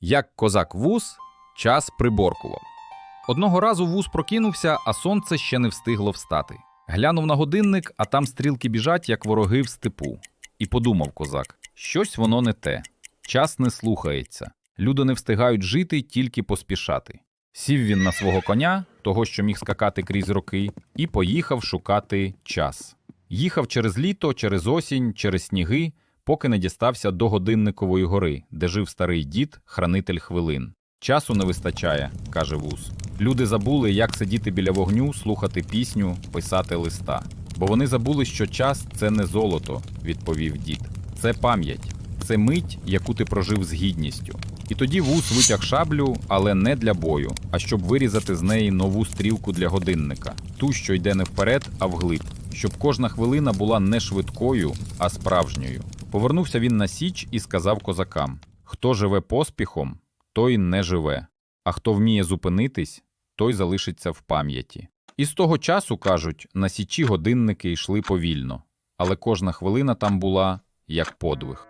Як козак вуз, час приборкував. Одного разу вуз прокинувся, а сонце ще не встигло встати. Глянув на годинник, а там стрілки біжать, як вороги в степу. І подумав козак: щось воно не те. Час не слухається. Люди не встигають жити, тільки поспішати. Сів він на свого коня, того, що міг скакати крізь роки, і поїхав шукати час. Їхав через літо, через осінь, через сніги, поки не дістався до годинникової гори, де жив старий дід, хранитель хвилин. Часу не вистачає, каже вуз. Люди забули, як сидіти біля вогню, слухати пісню, писати листа. Бо вони забули, що час це не золото, відповів дід. Це пам'ять, це мить, яку ти прожив з гідністю. І тоді вуз витяг шаблю, але не для бою, а щоб вирізати з неї нову стрілку для годинника, ту, що йде не вперед, а вглиб, щоб кожна хвилина була не швидкою, а справжньою. Повернувся він на січ і сказав козакам: хто живе поспіхом, той не живе, а хто вміє зупинитись, той залишиться в пам'яті. І з того часу, кажуть, на січі годинники йшли повільно, але кожна хвилина там була як подвиг.